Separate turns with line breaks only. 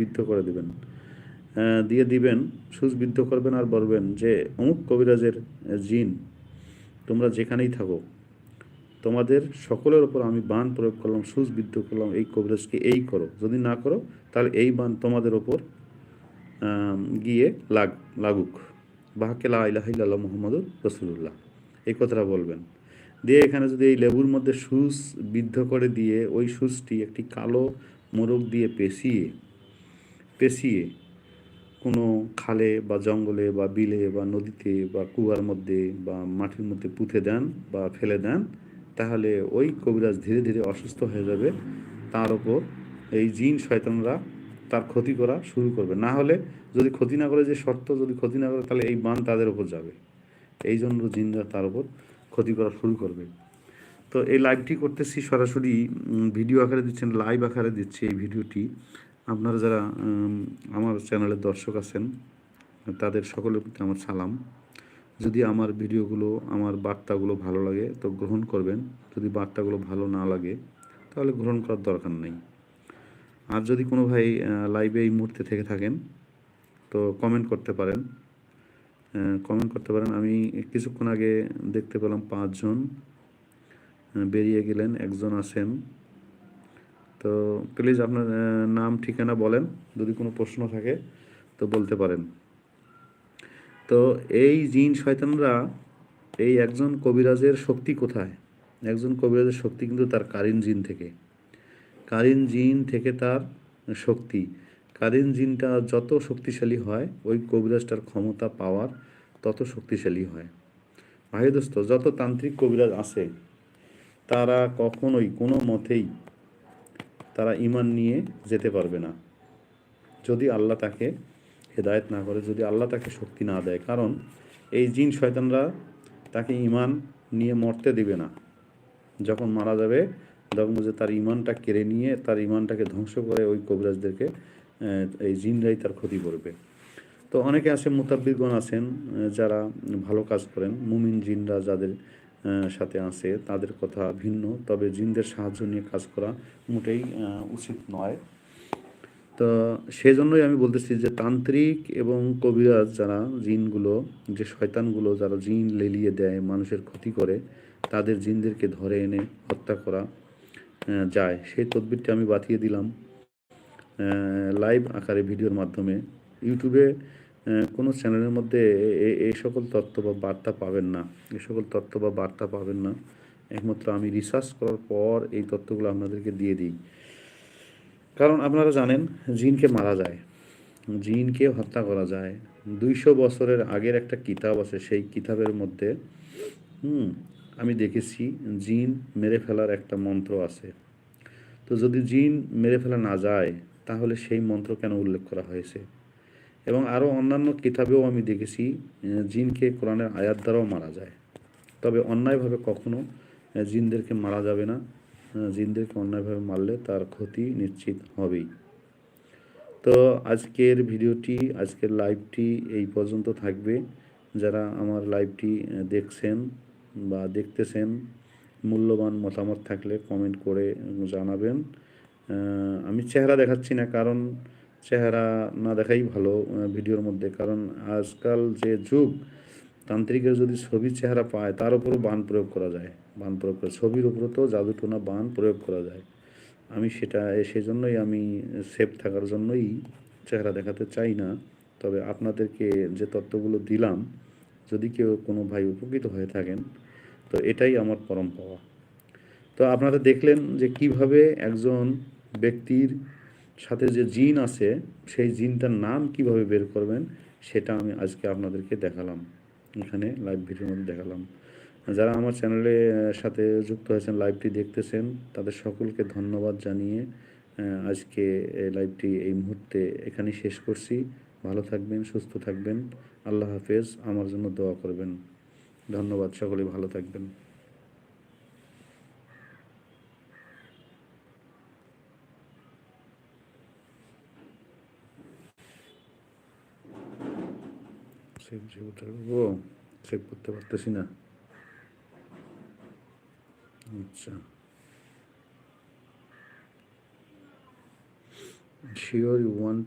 বিদ্ধ করে দেবেন। দিয়ে দিবেন, সুচ বিদ্ধ করবেন আর বলবেন যে, অমুক কবিরাজের জিন, তোমরা যেখানেই থাকো, তোমাদের সকলের ওপর আমি বান প্রয়োগ করলাম, সুচ বিদ্ধ করলাম, এই কবিরাজকে এই করো। যদি না করো, তাহলে এই বান তোমাদের ওপর গিয়ে লাগ, লাগুক। বাহাকেলা ইলাহিল্লাহ মোহাম্মদুর রসুল্লাহ এই কথাটা বলবেন। দিয়ে এখানে যদি এই লেবুর মধ্যে সুচ বিদ্ধ করে দিয়ে, ওই সুচটি একটি কালো মোরগ দিয়ে পেশিয়ে পেশিয়ে কোনো খালে বা জঙ্গলে বা বিলে বা নদীতে বা কুয়ার মধ্যে বা মাটির মধ্যে পুঁতে দেন বা ফেলে দেন, তাহলে ওই কবিরাজ ধীরে ধীরে অসুস্থ হয়ে যাবে। তার ওপর এই জিন শয়তানরা তার ক্ষতি করা শুরু করবে। না হলে যদি ক্ষতি না করে যে শর্ত যদি ক্ষতি না করে, তাহলে এই বান তাদের ওপর যাবে। এই জন্য জিনরা তার ওপর ক্ষতি করা শুরু করবে। তো এই লাইভটি করতেছি সরাসরি ভিডিও আকারে দিচ্ছেন লাইভ আকারে দিচ্ছে এই ভিডিওটি আপনারা যারা আমার চ্যানেলের দর্শক আছেন, তাদের সকলের প্রতি আমার সালাম। যদি আমার ভিডিওগুলো, আমার বার্তাগুলো ভালো লাগে, তো গ্রহণ করবেন। যদি বার্তাগুলো ভালো না লাগে, তাহলে গ্রহণ করার দরকার নেই। আর যদি কোনো ভাই লাইভে এই মুহূর্তে থেকে থাকেন, তো কমেন্ট করতে পারেন। কমেন্ট করতে পারেন। আমি কিছুক্ষণ আগে দেখতে পেলাম পাঁচজন বেরিয়ে গেলেন, একজন আছেন। তো প্লিজ আপনার নাম, ঠিকানা বলেন। যদি কোনো প্রশ্ন থাকে, তো বলতে পারেন। তো এই জিন শয়তানরা, এই একজন কবিরাজের শক্তি কোথায়? একজন কবিরাজের শক্তি কিন্তু তার কারিন জিন থেকে। কারিন জিন থেকে তার শক্তি। কারিন জিনটা যত শক্তিশালী হয়, ওই কবিরাজটার ক্ষমতা পাওয়ার তত শক্তিশালী হয়। ভাই দোস্ত, যত তান্ত্রিক কবিরাজ আছে, তারা কখনোই কোনো মতেই তারা ইমান নিয়ে যেতে পারবে না। যদি আল্লাহ তাকে হেদায়েত না করে, যদি আল্লাহ তাকে শক্তি না দেয়, কারণ এই জিন শয়তানরা তাকে ইমান নিয়ে মরতে দিবে না। যখন মারা যাবে, তখন যে তার ইমানটা কেড়ে নিয়ে, তার ইমানটাকে ধ্বংস করে ওই কবিরাজদেরকে এই জিনরাই তার ক্ষতি করবে। তো অনেকে আছে, মোতাব্বিরগণ আছেন যারা ভালো কাজ করেন, মুমিন জিনরা যাদের সাথে আছে। তাদের কথা ভিন্ন, তবে জিনদের সাহায্য নিয়ে কাজ করা মোটেই উচিত নয়। তো সেজন্যই আমি বলতেছি যে তান্ত্রিক এবং কবিরাজ যারা, জিনগুলো, যে শয়তানগুলো যারা জিন লেলিয়ে দেয়, মানুষের ক্ষতি করে, তাদের জিনদেরকে ধরে এনে হত্যা করা যায়। সেই তদবিরটি আমি বাতিয়ে দিলাম লাইভ আকারে ভিডিওর মাধ্যমে। ইউটিউবে কোনো চ্যানেলের মধ্যে এই সকল তথ্য বা বার্তা পাবেন না। এই সকল তথ্য বা বার্তা পাবেন না। একমাত্র আমি রিসার্চ করার পর এই তথ্যগুলো আপনাদেরকে দিয়ে দিই। কারণ আপনারা জানেন, জিনকে মারা যায়, জিনকে হত্যা করা যায়। দুইশো বছরের আগের একটা কিতাব আছে, সেই কিতাবের মধ্যে, হুম, আমি দেখেছি, জিন মেরে ফেলার একটা মন্ত্র আছে। তো যদি জিন মেরে ফেলা না যায়, তাহলে সেই মন্ত্র কেন উল্লেখ করা হয়েছে? এবং আরও অন্যান্য কিতাবেও আমি দেখেছি জিনকে কোরআনের আয়াত দ্বারাও মারা যায়। তবে অন্যায়ভাবে কখনো জিনদেরকে মারা যাবে না। জিনদেরকে অন্যায়ভাবে মারলে তার ক্ষতি নিশ্চিত হবেই। তো আজকের ভিডিওটি, আজকের লাইভটি এই পর্যন্ত থাকবে। যারা আমার লাইভটি দেখছেন বা দেখতেছেন, মূল্যবান মতামত থাকলে কমেন্ট করে জানাবেন। আমি চেহারা দেখাচ্ছি না, কারণ চেহারা না দেখাই ভালো ভিডিওর মধ্যে। কারণ আজকাল যে যুগ, তান্ত্রিকের যদি ছবি চেহারা পায়, তার উপরও বান প্রয়োগ করা যায়। বান প্রয়োগ করে ছবির উপরও তো জাদুটোনা বান প্রয়োগ করা যায়। আমি সেটা, সেই জন্যই আমি সেফ থাকার জন্যই চেহারা দেখাতে চাই না। তবে আপনাদেরকে যে তথ্যগুলো দিলাম, যদি কেউ কোনো ভাই উপকৃত হয়ে থাকেন, তো এটাই আমার পরম পাওয়া। তো আপনারা দেখলেন যে কীভাবে একজন ব্যক্তির সাথে যে জিন আছে, সেই জিনটার নাম কীভাবে বের করবেন, সেটা আমি আজকে আপনাদেরকে দেখালাম। এখানে লাইভ ভিডিওর মধ্যে দেখালাম। যারা আমার চ্যানেলে সাথে যুক্ত হয়েছেন লাইভটি দেখতেছেন, তাদের সকলকে ধন্যবাদ জানিয়ে আজকে এই লাইভটি এই মুহূর্তে এখানে শেষ করছি। ভালো থাকবেন, সুস্থ থাকবেন। আল্লাহ হাফেজ, আমার জন্য দোয়া করবেন। ধন্যবাদ, সকলে ভালো থাকবেন। সেভ যে ও সেভ করতে পারতেছি না। আচ্ছা। Sure you want